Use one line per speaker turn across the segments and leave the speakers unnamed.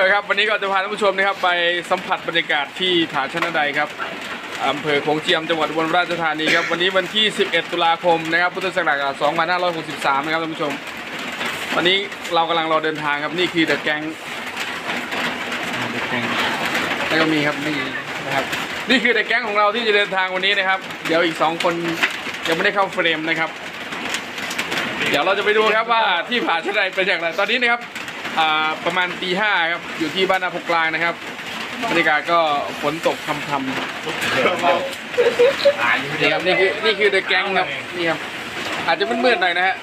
ครับวันนี้ก็จะพาท่านผู้ชมนะครับไปสัมผัสบรรยากาศที่ผาชนะใดครับอำเภอโขงเจียมจังหวัดอุบลราชธานีครับวันนี้วันที่ 11 ตุลาคมนะครับพุทธศักราช 2563 นะครับท่านผู้ชม วันนี้เรากำลังรอเดินทางครับนี่คือเดอะแก๊งเดอะแก๊งแล้วก็มีครับนี่นะครับนี่คือเดอะแก๊งของเราที่จะเดินทางวันนี้นะครับ เดี๋ยวอีกสองคนยังไม่ได้เข้าเฟรมนะครับ เดี๋ยวเราจะไปดูครับว่าที่ผาชะไดเป็นอย่างไรตอนนี้นะครับ ประมาณตีห้าครับอยู่ที่บ้านนาพกลางนะครับบรรยากาศก็ฝนตกพรำๆนี่ครับนี่คือนี่คือเดอะแก๊งครับนี่ครับอาจจะมืดๆหน่อยนะฮะ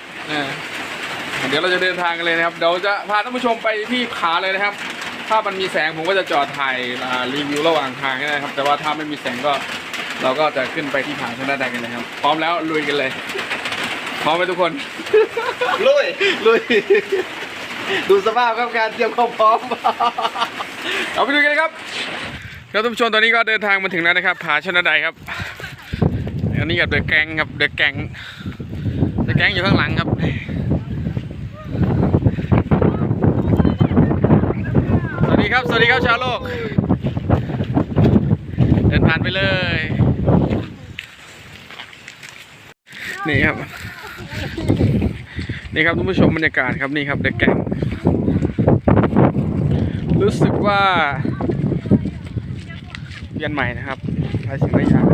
เดี๋ยวเราจะเดินทางกันเลยนะครับเดี๋ยวจะพาท่านผู้ชมไปที่ผาเลยนะครับ ถ้ามันมีแสงผมก็จะจอดถ่ายรีวิวระหว่างทางนะครับ แต่ว่าถ้าไม่มีแสงก็เราก็จะขึ้นไปที่ผาชนะใดกันเลยครับ พร้อมแล้วลุยกันเลย พร้อมไหมทุกคน
ลุย
ลุย
ดูสภาพครับการเตรียมความพร้อม
เอาไปดูกันเลยครับครับท่านผู้ชมตอนนี้ก็เดินทางมาถึงแล้วนะครับ ผาชนะใดครับ อันนี้กับเดอะแกงครับเดอะแกงเดอะแกงอยู่ข้างหลังครับสวัสดีครับ สวัสดีครับชาวโลก เดินผ่านไปเลย นี่ครับ นี่ครับท่านผู้ชมบรรยากาศครับนี่ครับเดอะแก๊งรู้สึกว่าเปลี่ยนใหม่นะครับหลายสิ่งหลายอย่าง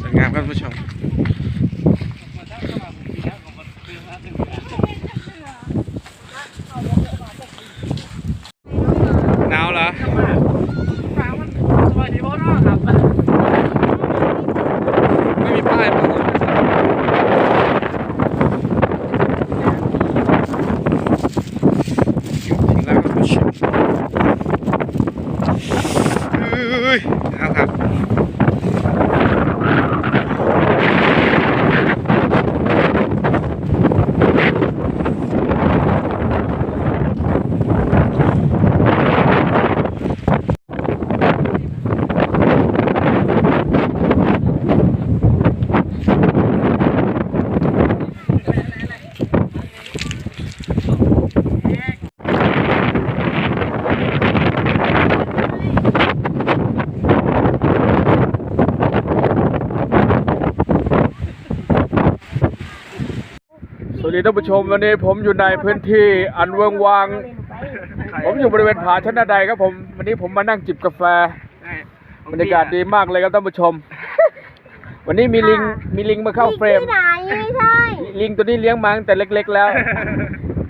สวยงามครับท่านผู้ชมหนาวเหรอไม่มีป้ายบอกถึงแล้วครับท่านผู้ชม เอ้ยเอาครับ สวัส ดีท่านผู้ชมวันนี้ผมอยู่ในพื้นที่อันเวิงวาง ผมอยู่บริเวณผาชนะใดครับผม วันนี้ผมมานั่งจิบกาแฟบรรยากาศดีมากเลยครับท่านผู้ชม วันนี้มีลิงมีลิงมาเข้าเฟรม
ที่ไหนไม่ใช่
ลิงตัวนี้เลี้ยงมาตั้งแต่เล็ก ๆ แล้ว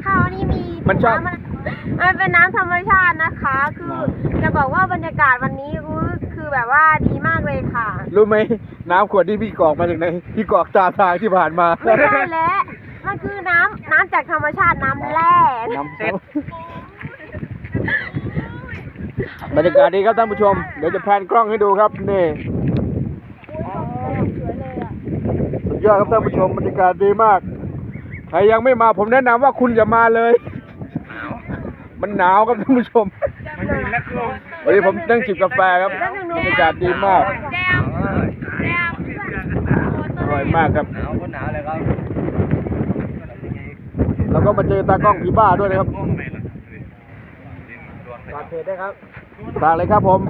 ข้าวนี่มี
มันชอบำ
มันเป็นน้ำธรรมชาตินะคะ คือจะบอกว่าบรรยากาศวันนี้อุ๊ยคือแบบว่าดีมากเลยค่ะ
รู้ไหมน้ำขวดที่พี่กรอกมาจากไหนพี่กรอกตามทางที่ผ่านมา
ไม่ใช่แล้ว มันคือน้ำน้ำจากธรรมชาติน้ำแร่
น้ำซุปบรรยากาศดีครับท่านผู้ชม เดี๋ยวจะแพนกล้องให้ดูครับนี่สุดยอดครับท่านผู้ชมบรรยากาศดีมาก ใครยังไม่มาผมแนะนำว่าคุณอย่ามาเลย มันหนาวครับท่านผู้ชมวันนี้ผมนั่งจิบกาแฟครับบรรยากาศดีมากอร่อยมากครับ
หนาวก็หนาวเลยครับ
แล้วก็มาเจอตากล้องผีบ้าด้วยนะครับ
ฝากเพจด้วยครับ
ฝากเลยครับผม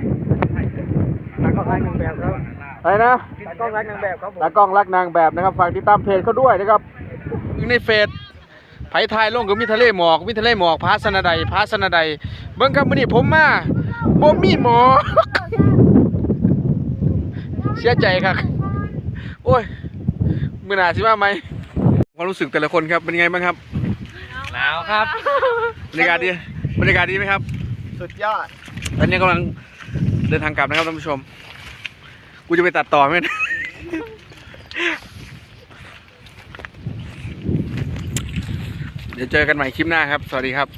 ตากล้องรักนางแบบครับ
อะไรนะ
ตากล้องรักนางแบบครับผม
ตากล้องรักนางแบบนะครับฝากติดตามเพจเขาด้วยนะครับในเฟซไผทายลงก็มีทะเลหมอกมีทะเลหมอกพาสนาใดพาสนาใดเบิ่งครับมื้อนี้ผมมาบ่มีหมอกเสียใจครับโอ้ยมื้อหน้าสิมาไหมความรู้สึกแต่ละคนครับเป็นไงบ้างครับ
หนาวครับ
บรรยากาศดีบรรยากาศดีไหมครับ
สุดยอด
ตอนนี้กำลังเดินทางกลับนะครับท่านผู้ชม กูจะไปตัดต่อไหมเนยเดี๋ยวเจอกันใหม่คลิปหน้าครับ สวัสดีครับ